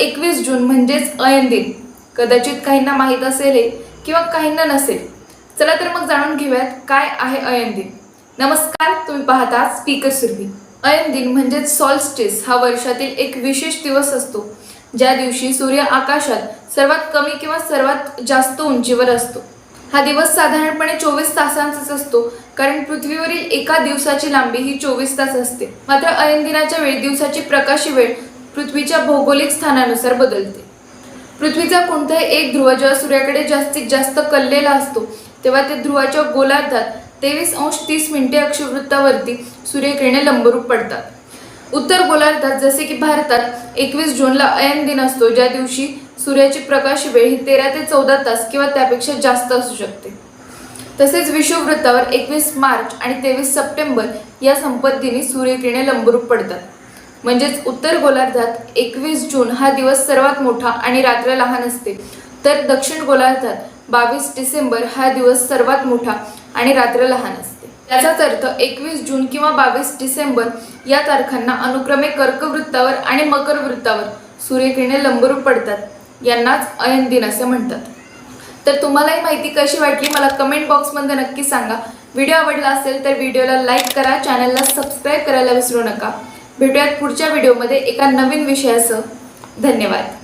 एकवीस जून म्हणजेच अयन दिन कदाचित काहींना माहीत असेल किंवा काहींना नसेल. चला तर मग जाणून घेऊयात काय आहे अयन दिन नमस्कार तुम्ही पाहता स्पीकर सुरभी. अयन दिन म्हणजेच सॉल्स्टिस हा वर्षातील एक विशेष दिवस असतो. ज्या दिवशी सूर्य आकाशात सर्वात कमी किंवा सर्वात जास्त उंचीवर असतो. हा दिवस साधारणपणे चोवीस तासांचाच असतो कारण पृथ्वीवरील एका दिवसाची लांबी ही चोवीस तास असते. मात्र अयन दिनाच्या वेळी दिवसाची प्रकाशी वेळ पृथ्वीच्या भौगोलिक स्थानानुसार बदलते. पृथ्वीचा कोणताही एक ध्रुव जेव्हा सूर्याकडे जास्तीत जास्त कललेला असतो तेव्हा ते ध्रुवाच्या गोलार्धात तेवीस अंश तीस मिनिटे अक्षवृत्तावरती सूर्यकिरणे लंबरूप पडतात. उत्तर गोलार्धात जसे की भारतात एकवीस जूनला अयन दिन असतो ज्या दिवशी सूर्याची प्रकाश वेळ ही तेरा ते चौदा तास किंवा त्यापेक्षा जास्त असू शकते. तसेच विषुववृत्तावर एकवीस मार्च आणि तेवीस सप्टेंबर या संपत्तीने सूर्यकिरणे लंबरूप पडतात. म्हणजेच उत्तर गोलार्धात एकवीस जून हा दिवस सर्वात मोठा आणि रात्र लहान असते. तर दक्षिण गोलार्धात बावीस डिसेंबर हा दिवस सर्वात मोठा आणि रात्र लहान असते. याचाच अर्थ एकवीस जून किंवा बावीस डिसेंबर या तारखांना अनुक्रमे कर्कवृत्तावर आणि मकर वृत्तावर सूर्यकिरणे लंबरूप पडतात. यांनाच अयन दिन असे म्हणतात. तर तुम्हाला ही माहिती कशी वाटली मला कमेंट बॉक्समध्ये नक्की सांगा. व्हिडिओ आवडला असेल तर व्हिडिओला लाईक करा चॅनलला सबस्क्राईब करायला विसरू नका. भेटूयात पुढच्या व्हिडिओमध्ये एका नवीन विषयासह. धन्यवाद.